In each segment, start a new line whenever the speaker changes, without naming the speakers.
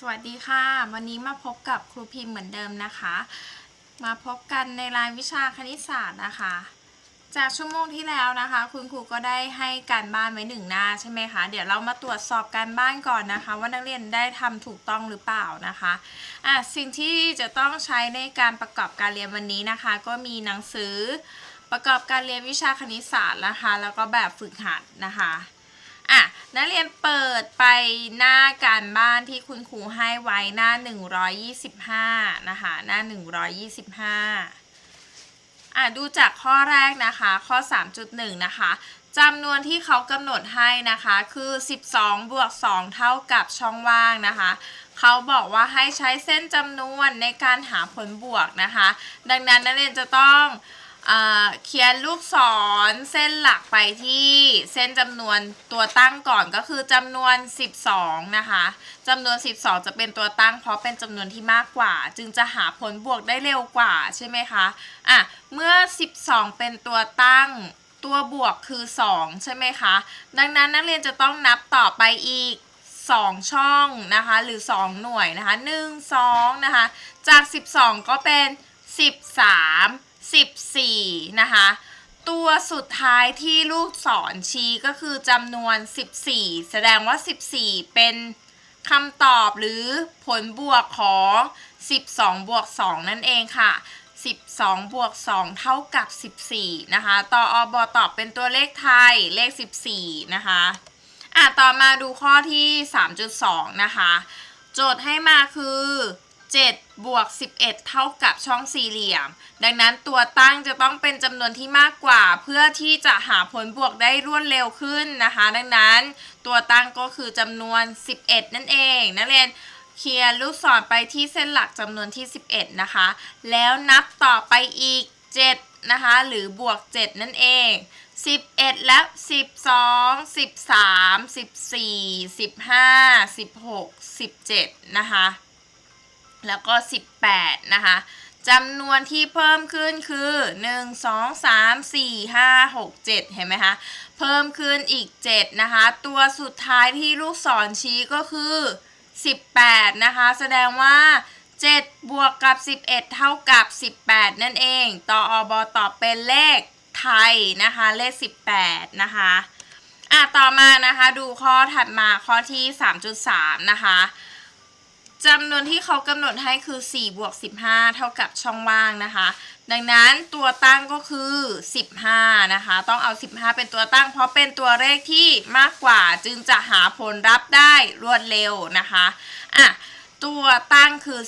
สวัสดีค่ะ วันนี้มาพบกับครูพิมพ์เหมือนเดิมนะคะ มาพบกันในรายวิชาคณิตศาสตร์นะคะ จากชั่วโมงที่แล้วนะคะ คุณครูก็ได้ให้การบ้านไว้หนึ่งหน้าใช่ไหมคะเดี๋ยวเรามาตรวจสอบการบ้านก่อนนะคะ ว่านักเรียนได้ทำถูกต้องหรือเปล่านะคะอะสิ่งที่จะต้องใช้ในการประกอบการเรียนวันนี้นะคะ ก็มีหนังสือประกอบการเรียนวิชาคณิตศาสตร์นะคะ แล้วก็แบบฝึกหัดนะคะ อะนักเรียนเปิดไปหน้าการบ้านที่คุณครูให้ไว้หน้า 125 นะคะ หน้า 125 อะดูจากข้อแรกนะคะ ข้อ 3.1 นะคะจำนวนที่เขากำหนดให้นะคะคือ 12 บวก 2 เท่ากับช่องว่างนะคะ เขาบอกว่าให้ใช้เส้นจำนวนในการหาผลบวกนะคะ ดังนั้นนักเรียนจะต้อง เขียนลูกศรเส้นหลักไปที่เส้นจำนวนตัวตั้งก่อนก็คือจำนวน 12 นะคะจำนวน 12 จะเป็นตัวตั้ง เพราะเป็นจำนวนที่มากกว่า จึงจะหาผลบวกได้เร็วกว่าใช่ไหมคะอะเมื่อ 12 เป็นตัวตั้งตัวบวกคือ 2 ใช่ไหมคะ ดังนั้นนักเรียนจะต้องนับต่อไปอีก2 ช่องนะคะหรือ 2 หน่วยนะคะ 1 2 นะคะ จาก 12 ก็เป็น 13 14 นะคะ ตัวสุดท้ายที่ลูกศรชี้ก็คือจำนวน 14 แสดงว่า 14 เป็นคำตอบหรือผลบวกของ 12 บวก 2 นั่นเองค่ะ 12 บวก 2 เท่ากับ 14 นะคะ ต่ออบอตอบเป็นตัวเลขไทยเลข 14 นะคะอะต่อมาดูข้อที่ 3.2 นะคะ โจทย์ให้มาคือ 7 บวก 11 เท่ากับช่องสี่เหลี่ยม ดังนั้นตัวตั้งจะต้องเป็นจำนวนที่มากกว่า เพื่อที่จะหาผลบวกได้รวดเร็วขึ้นนะคะ ดังนั้นตัวตั้งก็คือจำนวน 11 นั่นเองนักเรียนเขียนลูกศรไปที่เส้นหลักจำนวนที่ 11 นะคะ แล้วนับต่อไปอีก 7 นะคะ หรือบวก 7 นั่นเอง 11 และ12 13 14 15 16 17 นะคะ แล้วก็ 18 นะคะจำนวนที่เพิ่มขึ้นคือ 1 2 3 4 5 6 7 เห็นไหมคะ เพิ่มขึ้นอีก 7 นะคะ ตัวสุดท้ายที่ลูกศรชี้ก็คือ 18 นะคะ แสดงว่า 7 บวกกับ 11 เท่ากับ 18 นั่นเอง ต่ออบอตอบเป็นเลขไทยนะคะ เลข 18 นะคะอะต่อมานะคะ ดูข้อถัดมาข้อที่ 3.3 นะคะ จำนวนที่เขากำหนดให้คือ4บวก15 เท่ากับช่องว่างนะคะ ดังนั้นตัวตั้งก็คือ 15 นะคะ ต้องเอา 15 เป็นตัวตั้ง เพราะเป็นตัวเลขที่มากกว่าจึงจะหาผลลัพธ์ได้รวดเร็วนะคะอะตัวตั้งคือ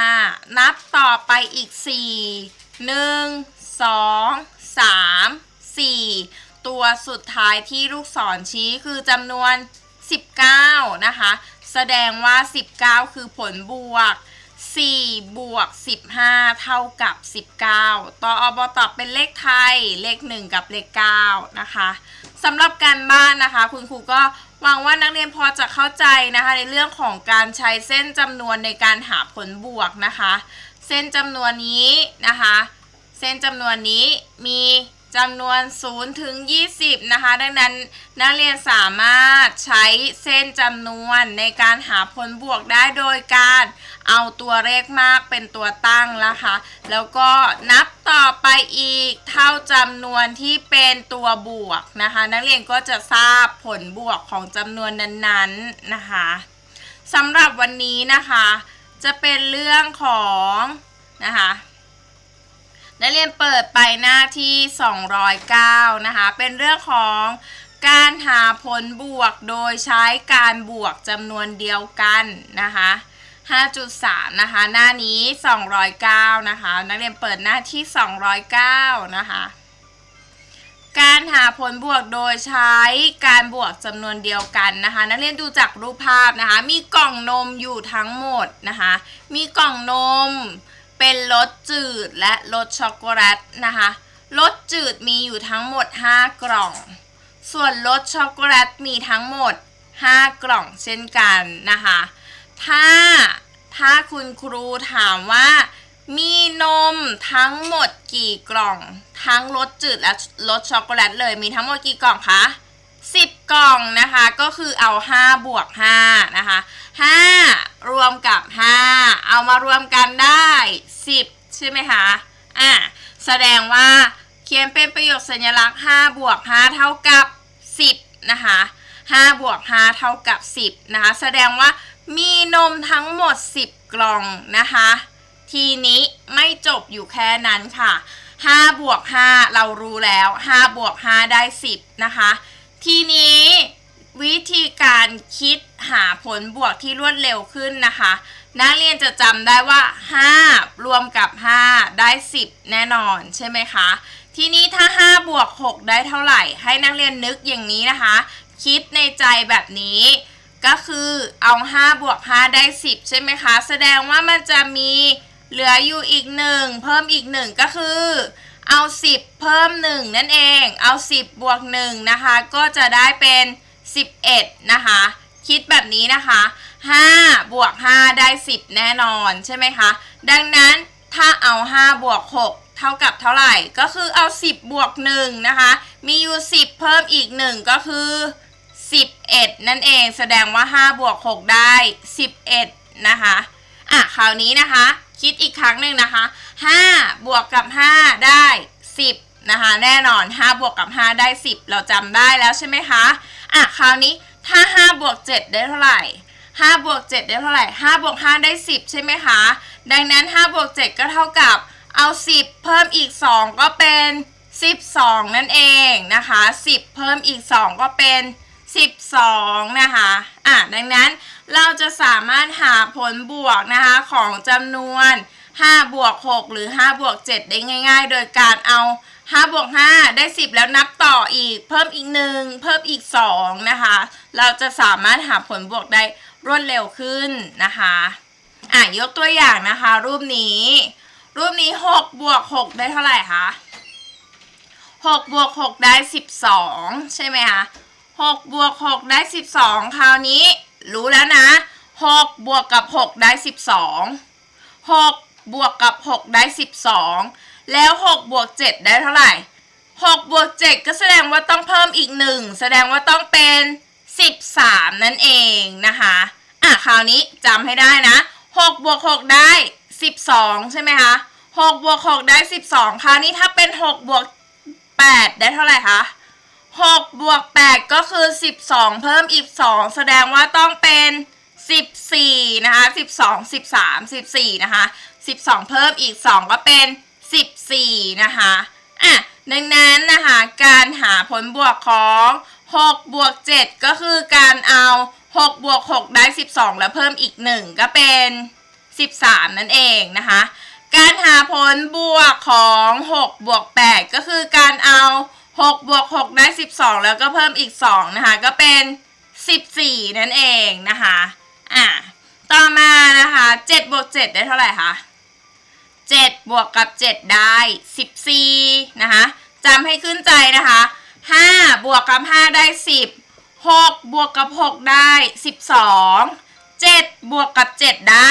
15 นับต่อไปอีก 4 1 2 3 4 ตัวสุดท้ายที่ลูกศรชี้คือจำนวน 19 นะคะ แสดงว่า 19 คือผลบวก 4 บวก 15 เท่ากับ 19 ต่ออบตอบเป็นเลขไทย เลข 1 กับเลข 9 นะคะสำหรับการบ้านนะคะ คุณครูก็หวังว่านักเรียนพอจะเข้าใจนะคะ ในเรื่องของการใช้เส้นจำนวนในการหาผลบวกนะคะ เส้นจำนวนนี้นะคะ เส้นจำนวนนี้มี จำนวน 0 ถึง 20 นะคะ ดังนั้นนักเรียนสามารถใช้เส้นจำนวนในการหาผลบวกได้โดยการเอาตัวเลขมากเป็นตัวตั้งนะคะ แล้วก็นับต่อไปอีกเท่าจำนวนที่เป็นตัวบวกนะคะ นักเรียนก็จะทราบผลบวกของจำนวนนั้นๆนะคะสำหรับวันนี้นะคะ จะเป็นเรื่องของนะคะ นักเรียนเปิดไปหน้าที่ 209 นะคะ เป็นเรื่องของการหาผลบวกโดยใช้การบวกจำนวนเดียวกันนะคะ 5.3 นะคะ หน้านี้ 209 นะคะ นักเรียนเปิดหน้าที่ 209 นะคะ การหาผลบวกโดยใช้การบวกจำนวนเดียวกันนะคะ นักเรียนดูจากรูปภาพนะคะ มีกล่องนมอยู่ทั้งหมดนะคะ มีกล่องนม เป็นรสจืดและรสช็อกโกแลตนะคะรสจืดมีอยู่ทั้งหมด 5 กล่อง ส่วนรสช็อกโกแลตมีทั้งหมด 5 กล่องเช่นกันนะคะ ถ้าถ้าคุณครูถามว่ามีนมทั้งหมดกี่กล่อง ทั้งรสจืดและรสช็อกโกแลตเลยมีทั้งหมดกี่กล่องคะ 10 กล่องนะคะก็คือเอา 5 บวก 5 นะคะ 5 รวมกับ 5 เอามารวมกันได้ 10 ใช่ไหมคะอะแสดงว่าเขียนเป็นประโยคสัญลักษณ์5บวก5เท่ากับ 10 นะคะ5บวก5เท่ากับ 10 นะคะ แสดงว่ามีนมทั้งหมด 10 กล่องนะคะ ทีนี้ไม่จบอยู่แค่นั้นค่ะ5บวก5เรารู้แล้ว5บวก5ได้ 10 นะคะ ทีนี้วิธีการคิดหาผลบวกที่รวดเร็วขึ้นนะคะ นักเรียนจะจำได้ว่า 5 รวมกับ 5 ได้ 10 แน่นอนใช่ไหมคะ ทีนี้ถ้า 5 บวก 6 ได้เท่าไหร่ ให้นักเรียนนึกอย่างนี้นะคะ คิดในใจแบบนี้ ก็คือเอา 5 บวก 5 ได้ 10 ใช่ไหมคะ แสดงว่ามันจะมีเหลืออยู่อีก 1 เพิ่มอีก 1 ก็คือ เอา 10 เพิ่ม 1 นั่นเอง เอา 10 บวก1นะคะ ก็จะได้เป็น 11 นะคะ คิดแบบนี้นะคะ 5 บวก 5 ได้ 10 แน่นอนใช่ไหมคะ ดังนั้นถ้าเอา 5 บวก 6 เท่ากับเท่าไหร่ ก็คือเอา 10 บวก 1 นะคะ มีอยู่ 10 เพิ่มอีก 1 ก็คือ 11 นั่นเอง แสดงว่า 5 บวก 6 ได้ 11 นะคะ อะ คราวนี้นะคะ คิดอีกครั้งหนึ่งนะคะ5บวกกับ 5 ได้ 10นะคะแน่นอน 5 บวกกับ 5 ได้ 10 เราจำได้แล้วใช่ไหมคะอะคราวนี้ถ้า 5 บวก 7 ได้เท่าไหร่5บวก7ได้เท่าไหร่5บวก5ได้ 10 ใช่ไหมคะ ดังนั้น5บวก7ก็เท่ากับเอา 10 เพิ่มอีก 2 ก็เป็น 12 นั่นเองนะคะ 10 เพิ่มอีก 2 ก็เป็น 12 นะคะ อะ ดังนั้น เราจะสามารถหาผลบวกนะคะของจำนวน5บวก6หรือ5บวก7ได้ง่าย ๆ โดยการเอา5บวก5ได้ 10 แล้วนับต่ออีก เพิ่มอีก 1 เพิ่มอีก 2 นะคะ เราจะสามารถหาผลบวกได้รวดเร็วขึ้นนะคะอะยกตัวอย่างนะคะ รูปนี้ รูปนี้ 6 บวก 6 ได้เท่าไหร่คะ6บวก 6 ได้ 12 ใช่ไหมคะ6บวก 6 ได้ 12 คราวนี้ รู้แล้วนะ6บวกกับ6ได้12 6บวกกับ6ได้12แล้ว6บวก7ได้เท่าไหร่6บวก7ก็แสดงว่าต้องเพิ่มอีก1แสดงว่าต้องเป็น13นั่นเองนะคะอะคราวนี้จำให้ได้นะ6บวก6ได้12ใช่ไหมคะ6บวก6ได้12คราวนี้ถ้าเป็น6บวก8ได้เท่าไหร่คะ 6บวก8ก็คือ12เพิ่มอีก2แสดงว่าต้องเป็น14นะคะ12 13 14นะคะ12เพิ่มอีก2ก็เป็น14นะคะอะดังนั้นนะคะการหาผลบวกของ6บวก7ก็คือการเอา6บวก6ได้12แล้วเพิ่มอีก1ก็เป็น13นั่นเองนะคะการหาผลบวกของ6บวก8ก็คือการเอา 6บวก6ได้ 12 แล้วก็เพิ่มอีก 2 นะคะ ก็เป็น 14 นั่นเองนะคะ อะ ต่อมานะคะ7บวก7ได้เท่าไหร่คะ7บวกกับ 7 ได้ 14 นะคะจำให้ขึ้นใจนะคะ5บวกกับ 5 ได้ 10 6 บวกกับ 6 ได้ 12 7 บวกกับ 7 ได้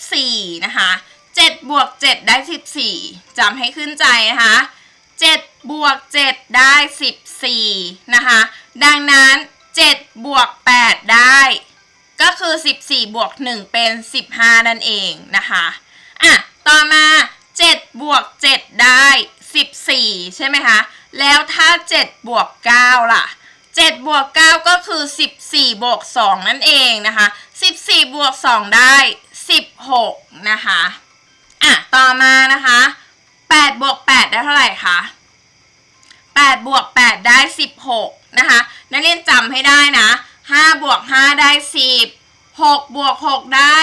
14 นะคะ 7 บวก 7 ได้ 14จำให้ขึ้นใจนะคะ 7 บวก 7 ได้ 14 นะคะ ดังนั้น 7 บวก 8 ได้ ก็คือ 14 บวก 1 เป็น 15 นั่นเองนะคะอะต่อมา 7 บวก 7 ได้ 14 ใช่ไหมคะ แล้วถ้า 7 บวก 9 ล่ะ 7 บวก 9 ก็คือ 14 บวก 2 นั่นเองนะคะ 14 บวก 2 ได้ 16 นะคะอะต่อมานะคะ 8บวก8ได้เท่าไหร่คะ8บวก8ได้ 16 นะคะ นักเรียนจำให้ได้นะ5บวก5ได้ 10 6บวก6ได้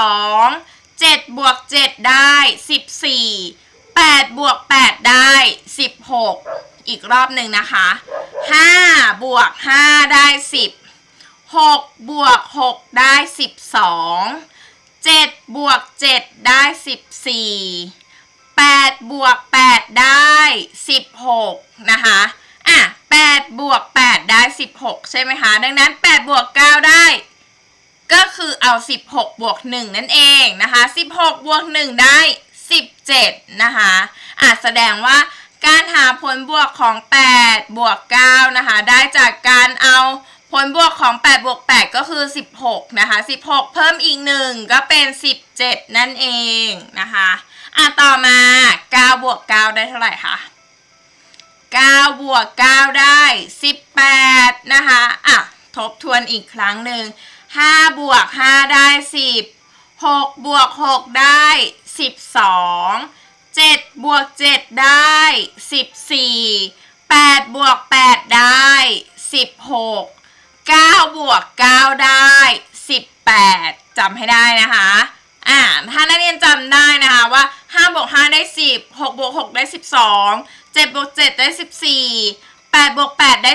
12 7บวก7ได้ 14 8บวก8ได้ 16 อีกรอบหนึ่งนะคะ5บวก5ได้ 10 6บวก6ได้ 12 7บวก7ได้ 14 8 บวก 8 ได้ 16 นะคะอะ8บวก 8 ได้ 16 ใช่ไหมคะ ดังนั้น 8 บวก 9 ได้ ก็คือเอา 16 บวก 1 นั่นเองนะคะ 16 บวก 1 ได้ 17 นะคะอะแสดงว่าการหาผลบวกของ 8 บวก 9 นะคะ ได้จากการเอาผลบวกของ 8 บวก 8 ก็คือ 16 นะคะ 16 เพิ่มอีก 1 ก็เป็น 17 นั่นเองนะคะ อะต่อมา9บวก9ได้เท่าไหร่คะ9บวก9ได้ 18 นะคะอะทบทวนอีกครั้งหนึ่ง5บวก5ได้ 10 6บวก6ได้ 12 7บวก7ได้ 14 8บวก8ได้ 16 9บวก9ได้ 18จำให้ได้นะคะ อ่าถ้านักเรียนจำได้นะคะว่า5บวก5ได้ 10 6บวก6ได้ 12 7บวก7ได้ 14 8บวก8ได้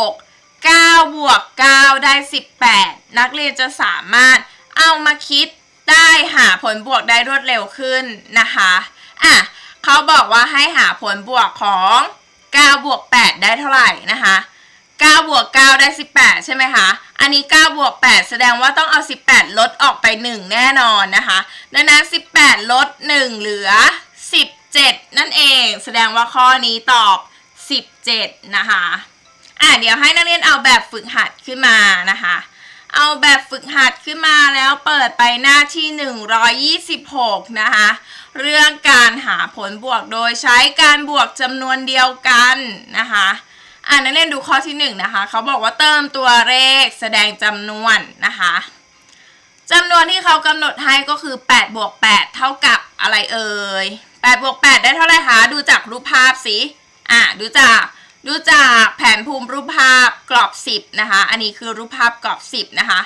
16 9บวก9ได้ 18 นักเรียนจะสามารถเอามาคิดได้หาผลบวกได้รวดเร็วขึ้นนะคะอะเขาบอกว่าให้หาผลบวกของ 9 บวก 8 ได้เท่าไหร่นะคะ 9บวก9ได้ 18 ใช่ไหมคะ อันนี้9บวก8แสดงว่าต้องเอา 18 ลดออกไป 1 แน่นอนนะคะ ดังนั้น 18 ลด 1 เหลือ 17 นั่นเอง แสดงว่าข้อนี้ตอบ 17 นะคะ อะเดี๋ยวให้นักเรียนเอาแบบฝึกหัดขึ้นมานะคะ เอาแบบฝึกหัดขึ้นมาแล้วเปิดไปหน้าที่ 126 นะคะ เรื่องการหาผลบวกโดยใช้การบวกจำนวนเดียวกันนะคะ อ่านักเรียนดูข้อที่หนึ่งนะคะเขาบอกว่าเติมตัวเลขแสดงจำนวนนะคะจำนวนที่เขากำหนดให้ก็คือ8บวก8เท่ากับอะไรเอ่ย8บวก8ได้เท่าไหร่คะดูจากรูปภาพสิอะดูจากดูจากแผนภูมิรูปภาพกรอบ 10นะคะ อันนี้คือรูปภาพกรอบ 10นะคะ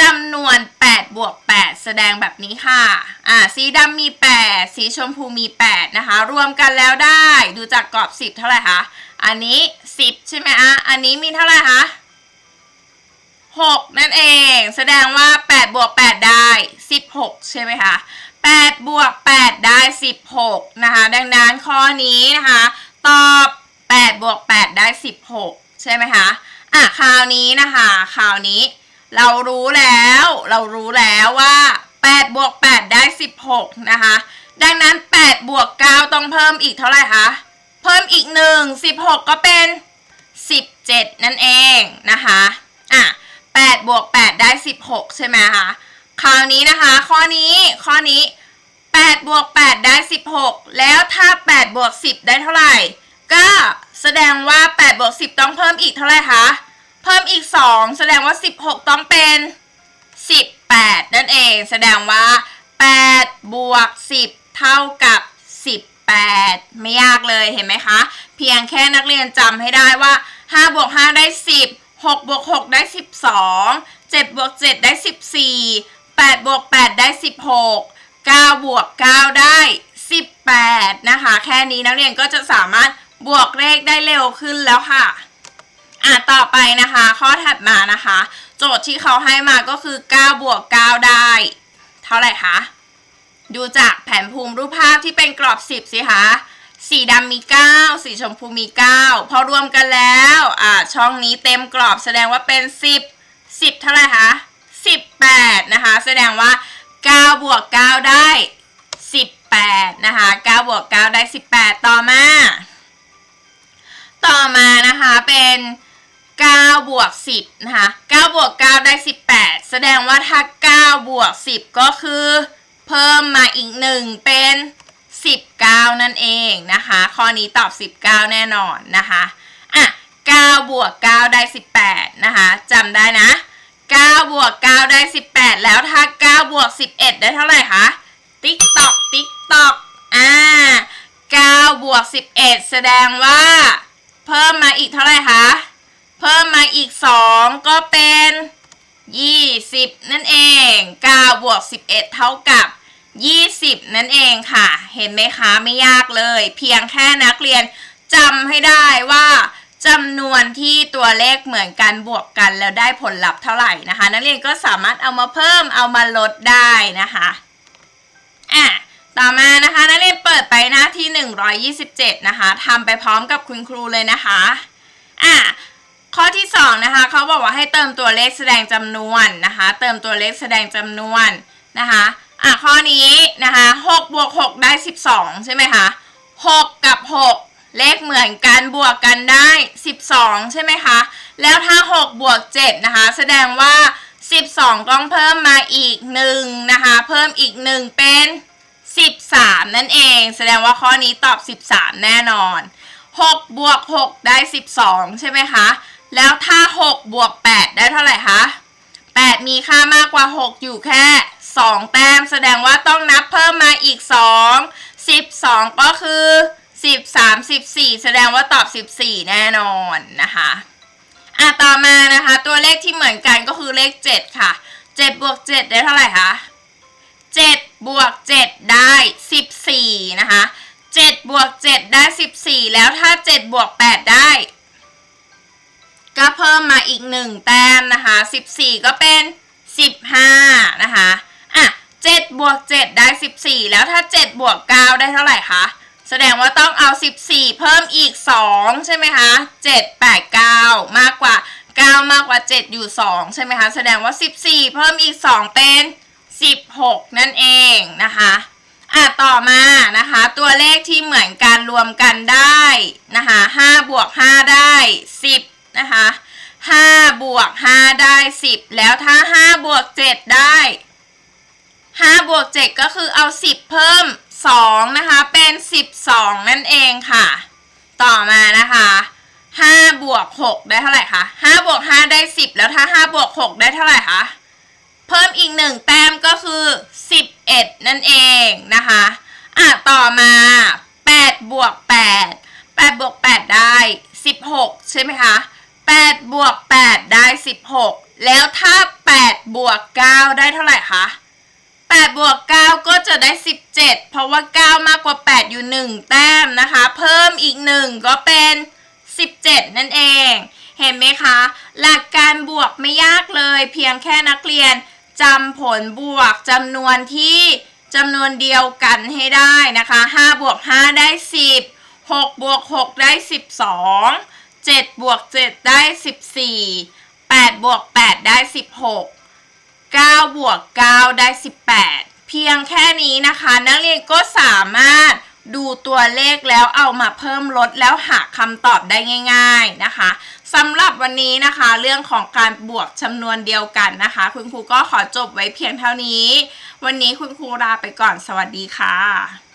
จำนวน8บวก8แสดงแบบนี้ค่ะ อ่า สีดำมี 8 สีชมพูมี 8 นะคะ รวมกันแล้วได้ ดูจากกรอบ 10 เท่าไหร่คะ อันนี้10ใช่ไหมอะอันนี้มีเท่าไหร่คะ6นั่นเอง แสดงว่า8บวก8ได้16ใช่ไหมคะ8บวก8ได้16นะคะ ดังนั้นข้อนี้นะคะ ตอบ8บวก8ได้16ใช่ไหมคะอะคราวนี้นะคะคราวนี้เรารู้แล้ว เรารู้แล้วว่า8บวก8ได้ 16 นะคะ ดังนั้น 8 บวก 9 ต้องเพิ่มอีกเท่าไหร่คะ พิ่มอีก1 16ก็เป็น17นั่นเองนะคะอะ8บวก8ได้16ใช่ไหมคะคราวนี้นะคะ ข้อนี้ข้อนี้8บวก8ได้16แล้วถ้า8บวก10ได้เท่าไหร่ก็แสดงว่า8บวก10ต้องเพิ่มอีกเท่าไหร่คะเพิ่มอีก2แสดงว่า16ต้องเป็น18นั่นเอง แสดงว่า8บวก10เท่ากับสิบ 8 ไม่ยากเลยเห็นไหมคะ เพียงแค่นักเรียนจำให้ได้ว่า5บวก5ได้ 10 6บวก6ได้ 12 7บวก7ได้ 14 8บวก8ได้ 16 9บวก9ได้ 18 นะคะ แค่นี้นักเรียนก็จะสามารถบวกเลขได้เร็วขึ้นแล้วค่ะอะต่อไปนะคะ ข้อถัดมานะคะ โจทย์ที่เขาให้มาก็คือ 9 บวก 9 ได้ เท่าไหร่คะ ดูจากแผนภูมิรูปภาพที่เป็นกรอบ 10 สิคะสีดำมี 9 สีชมพูมี 9 พอรวมกันแล้วอ่าช่องนี้เต็มกรอบแสดงว่าเป็น 10 10 เท่าไหร่คะ18 นะคะ แสดงว่า 9 บวก 9 ได้ 18 นะคะ 9 บวก 9 ได้ 18 ต่อมา ต่อมานะคะเป็น9บวก10นะคะ9บวก9ได้ 18 แสดงว่าถ้า 9 บวก 10 ก็คือ เพิ่มมาอีก1เป็น 19 นั่นเองนะคะ ข้อนี้ตอบ 19 แน่นอนนะคะอะ9บวก9ได้ 18 นะคะจำได้นะ9บวก9ได้ 18 แล้วถ้า9บวก11 ได้เท่าไหร่คะ ติ๊กตอก ติ๊กตอก อ่า9บวก11 แสดงว่า เพิ่มมาอีกเท่าไหร่คะ เพิ่มมาอีก 2 ก็เป็น 20 นั่นเอง9บวก 11 เท่ากับ 20 นั่นเองค่ะ เห็นไหมคะไม่ยากเลย เพียงแค่นักเรียนจำให้ได้ว่าจำนวนที่ตัวเลขเหมือนกันบวกกันแล้วได้ผลลัพธ์เท่าไหร่นะคะ นักเรียนก็สามารถเอามาเพิ่มเอามาลดได้นะคะอะต่อมานะคะนักเรียนเปิดไปหน้าที่ 127 นะคะทำไปพร้อมกับคุณครูเลยนะคะอะ ข้อที่2นะคะเขาบอกว่าให้เติมตัวเลขแสดงจำนวนนะคะ เติมตัวเลขแสดงจำนวนนะคะอะข้อนี้นะคะ6บวก6ได้ 12 ใช่ไหมคะ6กับ 6 เลขเหมือนกันบวกกันได้ 12 ใช่ไหมคะแล้วถ้า 6 บวก 7 นะคะ แสดงว่า 12 ต้องเพิ่มมาอีก 1 นะคะ เพิ่มอีก 1 เป็น 13 นั่นเอง แสดงว่าข้อนี้ตอบ 13 แน่นอน 6 บวก 6 ได้ 12 ใช่ไหมคะ แล้วถ้า 6 บวก 8 ได้เท่าไหร่คะ 8 มีค่ามากกว่า 6 อยู่แค่ 2 แต้ม แสดงว่าต้องนับเพิ่มมาอีก 2 12 ก็คือ 13 14 แสดงว่าตอบ 14 แน่นอนนะคะอะต่อมานะคะ ตัวเลขที่เหมือนกันก็คือเลข 7 ค่ะ 7 บวก 7 ได้เท่าไหร่คะ 7 บวก 7 ได้ 14 นะคะ 7 บวก 7 ได้ 14 แล้วถ้า 7 บวก 8 ได้ ก็เพิ่มมาอีก 1 แต้มนะคะ 14 ก็เป็น 15 นะคะอะ7บวก7ได้ 14 แล้วถ้า 7 บวก 9 ได้เท่าไหร่คะ แสดงว่าต้องเอา 14 เพิ่มอีก 2 ใช่ไหมคะ 7 8 9 มากกว่า 9 มากกว่า 7 อยู่ 2 ใช่ไหมคะ แสดงว่า 14 เพิ่มอีก 2 เป็น 16 นั่นเองนะคะอะต่อมานะคะ ตัวเลขที่เหมือนกันรวมกันได้นะคะ5บวก5ได้ 10 นะคะ5บวก5ได้ 10 แล้วถ้า5บวก7ได้5บวก7ก็คือเอา 10 เพิ่ม 2 นะคะ เป็น 12 นั่นเองค่ะ ต่อมานะคะ5บวก6ได้เท่าไหร่คะ5บวก5ได้ 10 แล้วถ้า5บวก6ได้เท่าไหร่คะ เพิ่มอีก 1 แต้มก็คือ 11 นั่นเองนะคะอะต่อมา8บวก8 8บวก8ได้ 16 ใช่ไหมคะ 8 บวก 8 ได้ 16 แล้วถ้า 8 บวก 9 ได้เท่าไหร่คะ 8 บวก 9 ก็จะได้ 17 เพราะว่า 9 มากกว่า 8 อยู่ 1 แต้มนะคะ เพิ่มอีก 1 ก็เป็น 17 นั่นเอง เห็นไหมคะ หลักการบวกไม่ยากเลย เพียงแค่นักเรียนจำผลบวกจำนวนที่จำนวนเดียวกันให้ได้นะคะ 5 บวก 5 ได้ 10 6 บวก 6 ได้ 12 7บวก7ได้14 8บวก8ได้16 9บวก9ได้18เพียงแค่นี้นะคะ นักเรียนก็สามารถดูตัวเลขแล้วเอามาเพิ่มลดแล้วหาคำตอบได้ง่าย ๆนะคะสำหรับวันนี้นะคะเรื่องของการบวกจำนวนเดียวกันนะคะ คุณครูก็ขอจบไว้เพียงเท่านี้ วันนี้คุณครูลาไปก่อนสวัสดีค่ะ